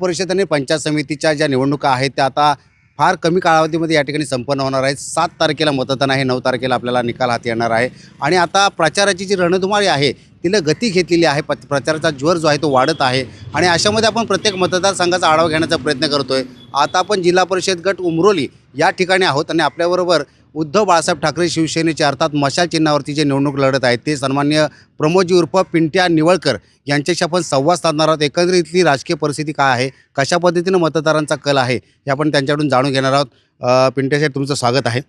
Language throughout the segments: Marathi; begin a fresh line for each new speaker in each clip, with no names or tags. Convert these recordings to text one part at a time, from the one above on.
परिषद आणि पंचायत समितीच्या ज्या निवडणुका आहेत त्या आता फार कमी कालावधीमध्ये या ठिकाणी संपन्न होणार आहेत. सात तारखेला मतदान आहे नऊ तारखेला आपल्याला निकाल हाती येणार आहे. आणि आता प्रचाराची जी रणधुमाळी आहे तिला गती घेतलेली आहे. प प्रचाराचा ज्वर जो आहे तो वाढत आहे. आणि अशामध्ये आपण प्रत्येक मतदारसंघाचा आढावा घेण्याचा प्रयत्न करतो आहे आता आपण जिल्हा परिषद गट उमरोली या ठिकाणी आहोत आणि आपल्याबरोबर उद्धव बाळासाहेब ठाकरे शिवसेनेचे अर्थात मशाल चिन्हावरती जे निवडणूक लढत आहेत ते सन्मान्य प्रमोदजी उर्फ पिंट्या निवळकर यांच्याशी आपण संवाद साधणार आहोत. एकंदरीतली राजकीय परिस्थिती काय आहे? कशा पद्धतीनं मतदारांचा कल आहे? हे आपण त्यांच्याकडून जाणून घेणार आहोत. अ, पिंट्या साहेब तुमचं स्वागत आहे.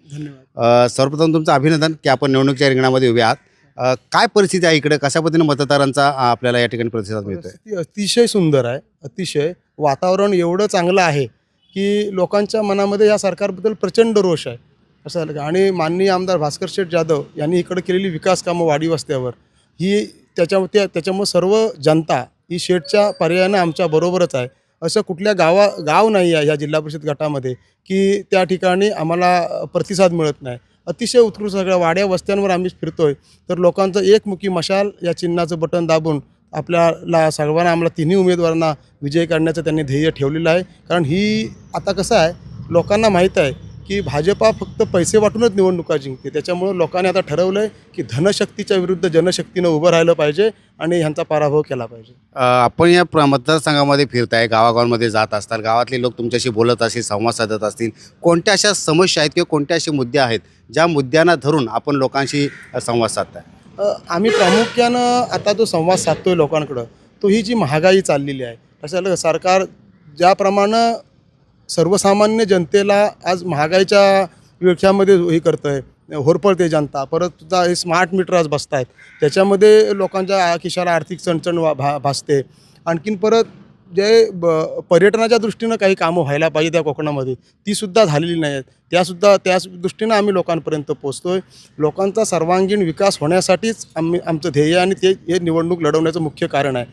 सर्वप्रथम तुमचं अभिनंदन की आपण निवडणुकीच्या रिंगणामध्ये उभे आहात. काय परिस्थिती आहे इकडे? कशा पद्धतीनं मतदारांचा आपल्याला या ठिकाणी प्रतिसाद मिळतोय?
परिस्थिती अतिशय सुंदर आहे. अतिशय वातावरण एवढं चांगलं आहे की लोकांच्या मनामध्ये या सरकारबद्दल प्रचंड रोष आहे. असं झालं. आणि माननीय आमदार भास्कर शेठ जाधव यांनी इकडे केलेली विकास कामं वाडी वस्त्यावर ही त्याच्या त्या त्याच्यामुळं सर्व जनता ही शेठच्या पर्यायानं आमच्या बरोबरच आहे. असं कुठल्या गावा गाव नाही आहे ह्या जिल्हा परिषद गटामध्ये की त्या ठिकाणी आम्हाला प्रतिसाद मिळत नाही. अतिशय उत्कृष्ट सगळ्या वाड्या वस्त्यांवर आम्ही फिरतोय. तर लोकांचं एकमुखी मशाल या चिन्हाचं बटन दाबून आपल्याला सर्वांना आम्हाला तिन्ही उमेदवारांना विजय करण्याचं त्यांनी ध्येय ठेवलेलं आहे. कारण ही आता कसं आहे लोकांना माहीत आहे की भाजपा फक्त पैसे वाटूनच निवडणुका जिंकते. त्याच्यामुळं लोकांनी आता ठरवलं आहे की धनशक्तीच्या विरुद्ध जनशक्तीनं उभं राहिलं पाहिजे आणि ह्यांचा पराभव केला पाहिजे.
आपण या प्र मतदारसंघामध्ये फिरताय गावागावांमध्ये जात असतात गावातले लोक तुमच्याशी बोलत असतील संवाद साधत असतील. कोणत्या अशा समस्या आहेत किंवा कोणत्या असे मुद्दे आहेत ज्या मुद्द्यांना धरून आपण लोकांशी संवाद साधताय?
आम्ही प्रामुख्यानं आता जो संवाद साधतोय लोकांकडं तो ही जी महागाई चाललेली आहे झालं सरकार ज्याप्रमाणे सर्वसामान्य जनतेला आज महागाईच्या विळख्यामध्ये हे करतं आहे होरपळते जनता. परत सुद्धा हे स्मार्ट मीटर आज बसत आहेत त्याच्यामध्ये लोकांच्या खिशाला आर्थिक चणचण वा भा भासते. आणखीन परत जे ब पर्यटनाच्या दृष्टीनं काही कामं व्हायला पाहिजे त्या कोकणामध्ये तीसुद्धा झालेली नाही आहेत त्यासुद्धा त्या दृष्टीनं आम्ही लोकांपर्यंत पोचतो आहे लोकांचा सर्वांगीण विकास होण्यासाठीच आम्ही आमचं ध्येय आणि ते हे निवडणूक लढवण्याचं मुख्य कारण आहे.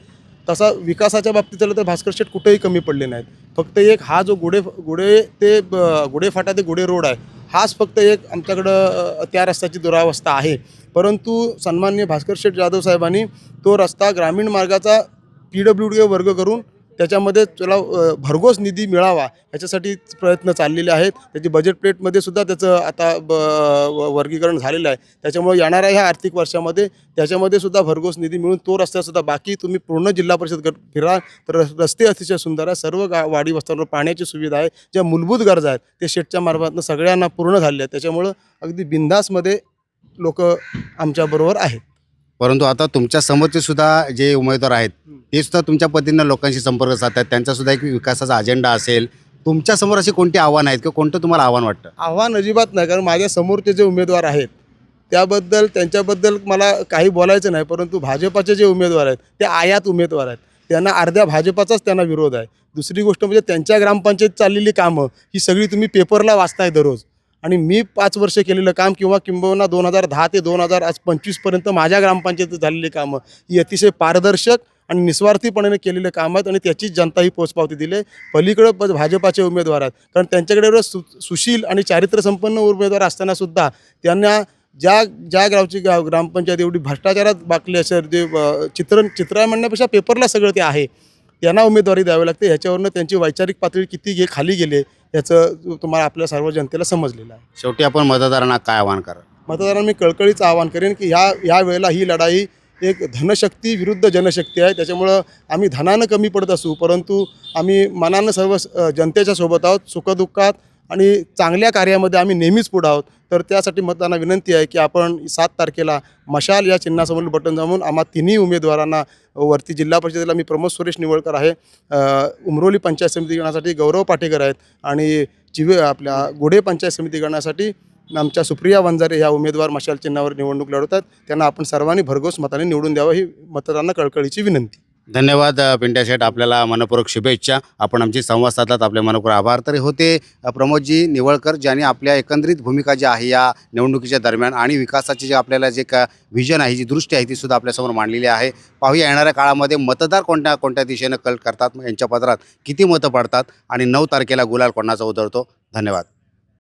तसा विकासाच्या बाबतीत झालं तर भास्कर शेठ कुठेही कमी पडले नाहीत. फक्त एक हा जो गुढे गुढे ते ब- ते गुढे रोड आहे हाच फक्त एक आमच्याकडं त्या रस्त्याची दुरावस्था आहे. परंतु सन्माननीय भास्कर शेठ जाधव साहेबांनी तो रस्ता ग्रामीण मार्गाचा पी डब्ल्यू डी वर्ग करून त्याच्यामध्ये तुला भरघोस निधी मिळावा ह्याच्यासाठी प्रयत्न चाललेले आहेत. त्याची बजेट प्लेटमध्ये सुद्धा त्याचं आता ब व- वर्गीकरण झालेलं आहे. त्याच्यामुळे येणाऱ्या ह्या आर्थिक वर्षामध्ये त्याच्यामध्ये सुद्धा भरघोस निधी मिळून तो रस्त्यासुद्धा बाकी तुम्ही पूर्ण जिल्हा परिषद गट फिरा. तर रस्ते अतिशय सुंदर आहे. सर्व गा वाडी वस्त्यांवर पाण्याची सुविधा आहे. ज्या मूलभूत गरजा आहेत ते शेटच्या मार्फतनं सगळ्यांना पूर्ण झाले आहेत. त्याच्यामुळं अगदी बिंदासमध्ये लोक आमच्याबरोबर आहेत.
परंतु आता तुमच्या समोरचे सुद्धा जे उमेदवार आहेत ते सुद्धा तुमच्या पद्धतीनं लोकांशी संपर्क साधतात. त्यांचा सुद्धा एक विकासाचा अजेंडा असेल. तुमच्यासमोर असे कोणते आव्हान आहेत किंवा कोणतं तुम्हाला आव्हान वाटतं?
आव्हान अजिबात नाही कारण माझ्या समोरचे जे उमेदवार आहेत त्याबद्दल त्यांच्याबद्दल मला काही बोलायचं नाही परंतु भाजपाचे जे उमेदवार आहेत ते आयात उमेदवार आहेत. त्यांना अर्ध्या भाजपाचाच त्यांना विरोध आहे. दुसरी गोष्ट म्हणजे त्यांच्या ग्रामपंचायत चाललेली कामं ही सगळी तुम्ही पेपरला वाचताय दररोज. आणि मी पाच वर्ष केलेलं काम किंवा किंबहुना दोन हजार दहा ते दोन हजार आज पंचवीसपर्यंत माझ्या ग्रामपंचायतीत झालेली कामं ही अतिशय पारदर्शक आणि निस्वार्थीपणाने केलेले काम आहेत आणि त्याचीच जनता ही पोचपावती दिली पलीकडं प- भाजपाचे उमेदवार आहेत. कारण त्यांच्याकडे सु सुशील आणि चारित्र्यसंपन्न उमेदवार असतानासुद्धा त्यांना ज्या ज्या गावची गाव ग्रामपंचायत एवढी भ्रष्टाचारात बाकली असेल जे चित्र चित्रण चित्र म्हणण्यापेक्षा पेपरला सगळं ते आहे. त्यांना उमेदवारी द्यावी लागते. ह्याच्यावरनं त्यांची वैचारिक पातळी किती घे खाली गेले याचं तुम्हाला आपल्या सर्व जनतेला समजलेलं आहे.
शेवटी आपण मतदारांना काय आव्हान करा
मतदारांना मी कळकळीचं आवाहन करेन की ह्या ह्या वेळेला ही लढाई एक धनशक्ती विरुद्ध जनशक्ती आहे. त्याच्यामुळं आम्ही धनानं कमी पडत असू परंतु आम्ही मनानं सर्व जनतेच्या सोबत आहोत. सुखदुःखात आणि चांगल्या कार्यामध्ये आम्ही नेहमीच पुढं आहोत. तर त्यासाठी मतदारांना विनंती आहे की आपण सात तारखेला मशाल या चिन्हासमोर बटन जमून आम्हा तिन्ही उमेदवारांना वरती जिल्हा परिषदेला मी प्रमोद सुरेश निवळकर आहे. उमरोली पंचायत समिती गणासाठी गौरव पाटेकर आहेत आणि जिवे आपल्या गोडे पंचायत समिती गणासाठी आमच्या सुप्रिया वंजारे ह्या उमेदवार मशाल चिन्हावर निवडणूक लढवतात. त्यांना आपण सर्वांनी भरघोस मताने निवडून द्यावं ही मतदारांना कळकळीची विनंती.
धन्यवाद पिंट्या शेठ. आपल्याला मनपूर्वक शुभेच्छा. आपण आमची संवाद साधलात. आपले मनपूर्वक आभार तर होते. प्रमोदजी निवळकर ज्यांनी आपल्या एकंदरीत भूमिका जी आहे या निवडणुकीच्या दरम्यान आणि विकासाची जे आपल्याला जे का व्हिजन आहे जी दृष्टी आहे ती सुद्धा आपल्यासमोर मांडलेली आहे. पाहूया येणाऱ्या काळामध्ये मतदार कोणत्या कोणत्या दिशेनं कल करतात? यांच्या पत्रात किती मतं पडतात? आणि नऊ तारखेला गुलाल कोणाचा उतरतो धन्यवाद.